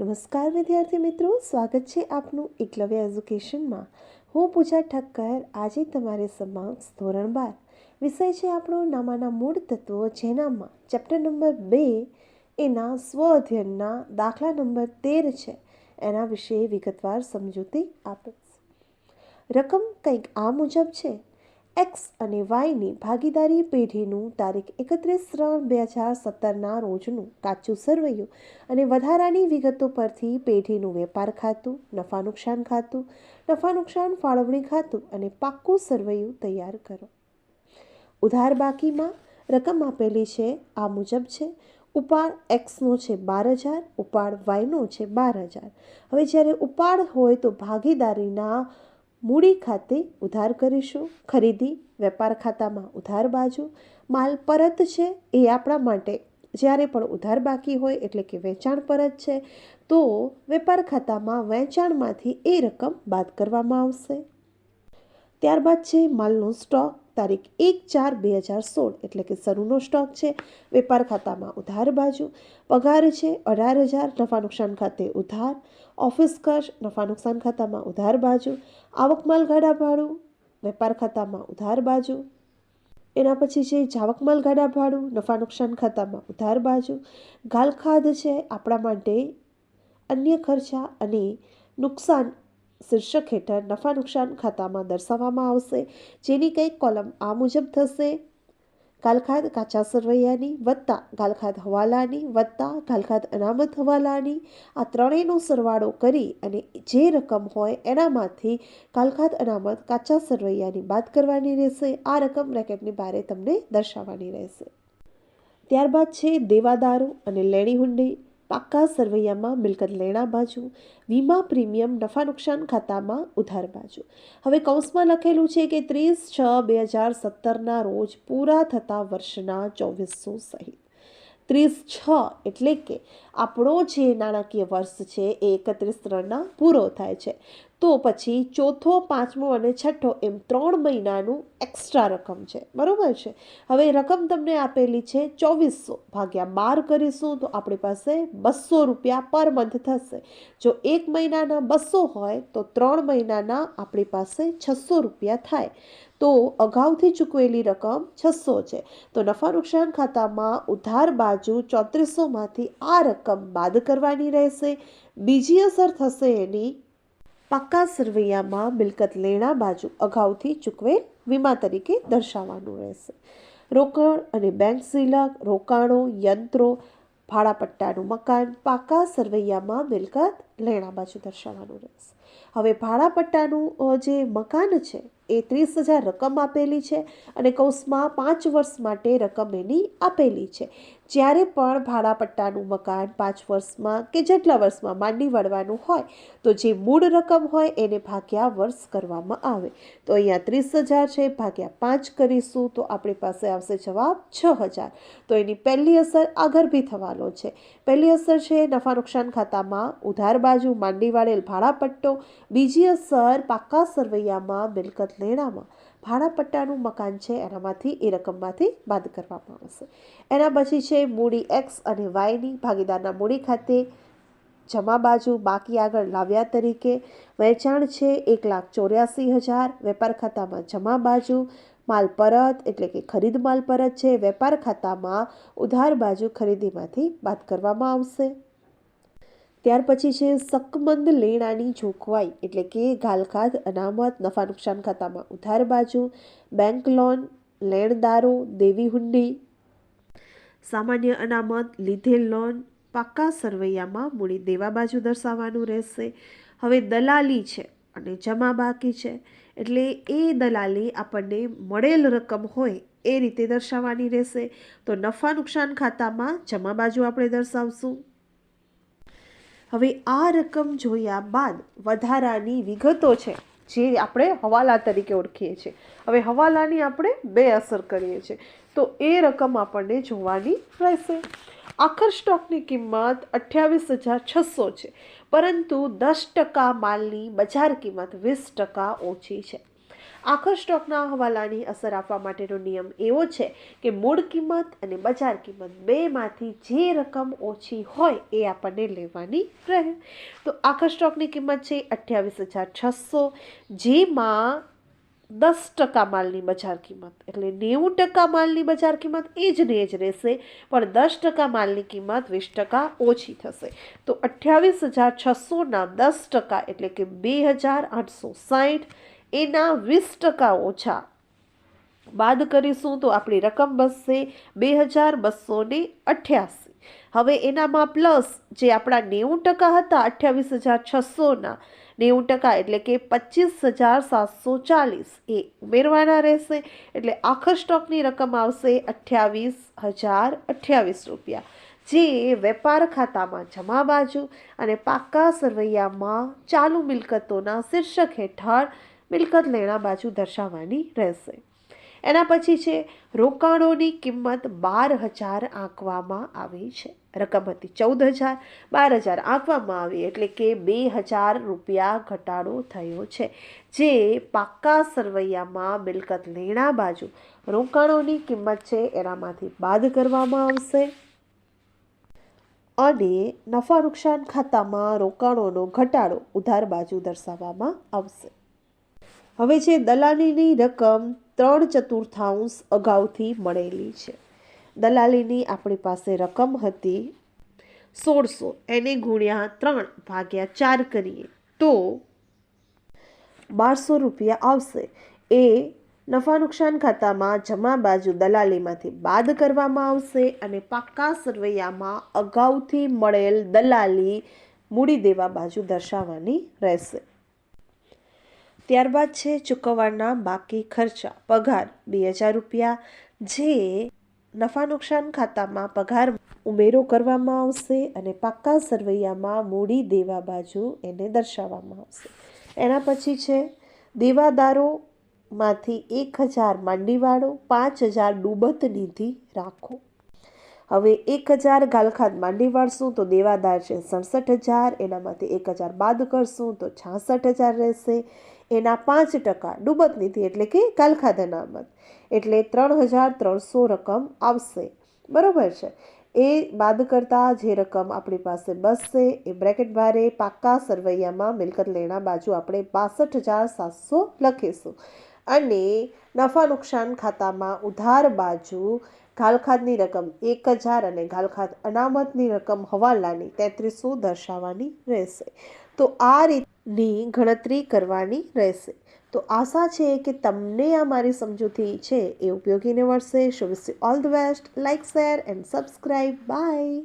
નમસ્કાર વિદ્યાર્થી મિત્રો, સ્વાગત છે આપનું એકલવ્ય એજ્યુકેશનમાં. હું પૂજા ઠક્કર, આજે તમારી સમક્ષ ધોરણ બાર. વિષય છે આપણો નામાના મૂળ તત્વો જેનામાં ચેપ્ટર નંબર બે એના સ્વ અધ્યયનના દાખલા નંબર તેર છે. એના વિશે વિગતવાર સમજૂતી આપે રકમ કંઈક આ મુજબ છે. એક્સ અને વાયની ભાગીદારી પેઢીનું તારીખ એકત્રીસ ત્રણ બે હજાર સત્તરના રોજનું કાચું સરવૈયું અને વધારાની વિગતો પરથી પેઢીનું વેપાર ખાતું, નફા નુકસાન ખાતું, નફા નુકસાન ફાળવણી ખાતું અને પાક્કું સરવૈયું તૈયાર કરો. ઉધાર બાકીમાં રકમ આપેલી છે, આ મુજબ છે. ઉપાડ એક્સનો છે બાર હજાર, ઉપાડ વાયનો છે બાર હજાર. હવે જ્યારે ઉપાડ હોય તો ભાગીદારીના મૂડી ખાતે ઉધાર કરીશું, ખરીદી વેપાર ખાતામાં ઉધાર બાજુ. માલ પરત છે એ આપણા માટે. જ્યારે પણ ઉધાર બાકી હોય એટલે કે વેચાણ પરત છે, તો વેપાર ખાતામાં વેચાણમાંથી એ રકમ બાદ કરવામાં આવશે. ત્યારબાદ છે માલનો સ્ટોક. તારીખ એક ચાર બે હજાર સોળ, એટલે કે શરૂનો સ્ટોક છે, વેપાર ખાતામાં ઉધાર બાજુ, પગાર છે અઢાર હજાર, નફા નુકસાન ખાતે ઉધાર, ઓફિસ ખર્ચ નફા નુકસાન ખાતામાં ઉધાર બાજુ, આવક માલ ગાડા ભાડું વેપાર ખાતામાં ઉધાર બાજુ, એના પછી છે જાવક માલ ગાડા ભાડું નફા નુકસાન ખાતામાં ઉધાર બાજુ ગાલખાદ છે આપણા માટે અન્ય ખર્ચા અને નુકસાન શીર્ષક હેઠળ નફા નુકસાન ખાતામાં દર્શાવવામાં આવશે. જેની કંઈક કોલમ આ મુજબ થશે. ગાલખાદ કાચા સરવૈયાની, વત્તા ગાલખાદ હવાલાની, વત્તા ગાલખાદ અનામત હવાલાની, આ ત્રણેયનો સરવાળો કરી અને જે રકમ હોય એનામાંથી ગાલખાદ અનામત કાચા સરવૈયાની બાદ કરવાની રહેશે. આ રકમ બ્રેકેટની બારે તમને દર્શાવવાની રહેશે. ત્યારબાદ છે દેવાદારો અને લેણી હુંડી પાક્કા સરવૈયામાં મિલકત લેણા બાજુ, વીમા પ્રીમિયમ નફા નુકસાન ખાતામાં ઉધાર બાજુ. હવે કૌંસમાં લખેલું છે કે ત્રીસ છ બે હજાર સત્તરના રોજ પૂરા થતા વર્ષના ચોવીસો સહિત. ત્રીસ છ એટલે કે આપણો જે નાણાકીય વર્ષ છે એ એકત્રીસ ત્રણના પૂરો થાય છે. તો પછી ચોથો, પાંચમો અને છઠ્ઠો એમ ત્રણ મહિનાનું એક્સ્ટ્રા રકમ છે. બરાબર છે? હવે રકમ તમને આપેલી છે ચોવીસો ભાગ્યા બાર કરીશું તો આપણી પાસે બસો રૂપિયા પર મંથ થશે. જો એક મહિનાના બસો હોય તો ત્રણ મહિનાના આપણી પાસે છસો રૂપિયા થાય. તો અગાઉથી ચૂકવેલી રકમ છસો છે. તો નફા નુકસાન ખાતામાં ઉધાર બાજુ ચોત્રીસોમાંથી આ રકમ બાદ કરવાની રહેશે. બીજી અસર થશે એની પાક્કા સરવૈયામાં મિલકત લેણા બાજુ અગાઉથી ચૂકવેલ વીમા તરીકે દર્શાવવાનું રહેશે. રોકડ અને બેંક સિલક, રોકાણો, યંત્રો, ભાડાપટ્ટાનું મકાન પાકા સરવૈયામાં મિલકત લેણા બાજુ દર્શાવવાનું રહેશે. હવે ભાડાપટ્ટાનું જે મકાન છે એ ત્રીસ હજાર રકમ આપેલી છે અને કૌંસમાં પાંચ વર્ષ માટે રકમ એની આપેલી છે. જ્યારે પણ ભાડાપટ્ટાનું મકાન પાંચ વર્ષમાં કે જેટલા વર્ષમાં માંડી વળવાનું હોય, તો જે મૂળ રકમ હોય એને ભાગ્યા વર્ષ કરવામાં આવે. તો અહીંયા ત્રીસ હજાર છે, ભાગ્યા પાંચ કરીશું, તો આપણી પાસે આવશે જવાબ છ હજાર. તો એની પહેલી અસર આગળ થવાનો છે. પહેલી અસર છે, નફા નુકસાન ખાતામાં ઉધાર બાજુ માંડી વાળેલ ભાડાપટ્ટો. બીજી અસર પાક્કા સરવૈયામાં મિલકત લેણામાં. ભાડાપટ્ટાનું મકાન છે, એનામાંથી એ રકમમાંથી બાદ કરવામાં આવશે. એના પછી છે, મૂડી એક્સ અને વાયની ભાગીદારના મૂડી ખાતે જમા બાજુ બાકી આગળ લાવ્યા તરીકે વેચાણ છે, એક લાખ ચોર્યાસી હજાર. વેપાર ખાતામાં જમા બાજુ માલ પરત, એટલે કે ખરીદ માલ પરત છે, વેપાર ખાતામાં ઉધાર બાજુ ખરીદીમાંથી બાદ કરવામાં આવશે. ત્યાર પછી છે સકમંદ લેણાની જોગવાઈ એટલે કે ગાલખાદ, અનામત, નફા નુકસાન ખાતામાં ઉધાર બાજુ, બેંક લોન, લેણદારો, દેવી હુંડી, સામાન્ય અનામત લીધેલ લોન પાક્કા સરવૈયામાં મૂડી દેવા બાજુ દર્શાવવાનું રહેશે. હવે દલાલી છે અને જમા બાકી છે એટલે એ દલાલી આપણને મળેલ રકમ હોય એ રીતે દર્શાવવાની રહેશે. તો નફા નુકસાન ખાતામાં જમા બાજુ આપણે દર્શાવશું. હવે આ રકમ જોયા બાદ વધારાની વિગતો છે, જે આપણે હવાલા તરીકે ઓળખીએ છીએ. હવે હવાલાની આપણે બે અસર કરીએ છીએ. તો એ રકમ આપણને જોવાની રહેશે. આખર સ્ટોકની કિંમત અઠ્યાવીસ હજાર છસો છે, પરંતુ દસ ટકા માલની બજાર કિંમત વીસ ટકા ઓછી છે. આખા સ્ટોકના હવાલાની અસર આપવા માટેનો નિયમ એવો છે કે મૂળ કિંમત અને બજાર કિંમત બેમાંથી જે રકમ ઓછી હોય એ આપણને લેવાની રહે. તો આખા સ્ટોકની કિંમત છે અઠ્યાવીસ હજાર છસો, જેમાં દસ ટકા માલની બજાર કિંમત એટલે નેવું ટકા માલની બજાર કિંમત એ જ ને જ રહેશે, પણ દસ ટકા માલની કિંમત વીસ ટકા ઓછી થશે. તો અઠ્યાવીસ હજાર છસોના દસ ટકા એટલે કે બે હજાર આઠસો સાઠ એના વીસ ટકા ઓછા. બાદ કરીશું તો આપણી રકમ બસશે બે હજાર બસો ને અઠ્યાસી. હવે એનામાં પ્લસ જે આપણા નેવું ટકા હતા, અઠ્યાવીસ હજાર છસોના, નેવું ટકા એટલે કે પચીસ હજાર સાતસો ચાલીસ એ ઉમેરવાના રહેશે. એટલે આખા સ્ટોકની રકમ આવશે અઠ્યાવીસ હજાર અઠ્યાવીસ રૂપિયા. જે વેપાર ખાતામાં જમા બાજુ અને પાક્કા સરવૈયામાં ચાલુ મિલકતોના શીર્ષક હેઠળ મિલકત લેણા બાજુ દર્શાવવાની રહેશે. એના પછી છે, રોકાણોની કિંમત બાર હજાર આંકવામાં આવી છે. રકમ હતી ચૌદ હજાર, બાર હજાર આંકવામાં આવી એટલે કે બે હજાર રૂપિયા ઘટાડો થયો છે. જે પાક્કા સરવૈયામાં મિલકત લેણા બાજુ રોકાણોની કિંમત છે, એનામાંથી બાદ કરવામાં આવશે. અને નફા નુકસાન ખાતામાં રોકાણોનો ઘટાડો ઉધાર બાજુ દર્શાવવામાં આવશે. હવે છે દલાલીની રકમ ત્રણ ચતુર્થાંશ અગાઉથી મળેલી છે. દલાલીની આપણી પાસે રકમ હતી સોળસો એને ગુણ્યા ત્રણ ભાગ્યા ચાર કરીએ તો બારસો રૂપિયા આવશે. એ નફા નુકસાન ખાતામાં જમા બાજુ દલાલીમાંથી બાદ કરવામાં આવશે અને પાક્કા સરવૈયામાં અગાઉથી મળેલ દલાલી મૂડી દેવા બાજુ દર્શાવવાની રહેશે. ત્યારબાદ છે ચૂકવવાના બાકી ખર્ચા. પગાર બે હજાર રૂપિયા. જે નફા નુકસાન ખાતામાં પગાર ઉમેરો કરવામાં આવશે અને પાક્કા સરવૈયામાં મૂડી દેવા બાજુ એને દર્શાવવામાં આવશે. એના પછી છે દેવાદારોમાંથી એક હજાર માંડીવાળો, પાંચ હજાર ડૂબત નિધિ રાખો. હવે એક હજાર ગાલખાત માંડી વાળશું તો દેવાદાર છે સડસઠ હજાર, એનામાંથી એક હજાર બાદ કરશું તો છાસઠ હજાર રહેશે. એના પાંચ ટકા ડૂબત નિધિ એટલે કે ગાલખાત અનામત. એટલે ત્રણ હજાર ત્રણસો રકમ આવશે. બરાબર છે? એ બાદ કરતાં જે રકમ આપણી પાસે બસશે, એ બ્રેકેટ બારે પાક્કા સરવૈયામાં મિલકત લેણા બાજુ આપણે બાસઠ હજાર સાતસો લખીશું. અને નફા નુકસાન ખાતામાં ઉધાર બાજુ ઘાલખાતની રકમ એક હજાર અને ઘાલખાત અનામતની રકમ હવાલાની તેત્રીસો દર્શાવવાની રહેશે. તો આ રીતની ગણતરી કરવાની રહેશે. તો આશા છે કે તમને આ મારી સમજૂતી છે એ ઉપયોગી નીવડશે so wish all the best like share and subscribe bye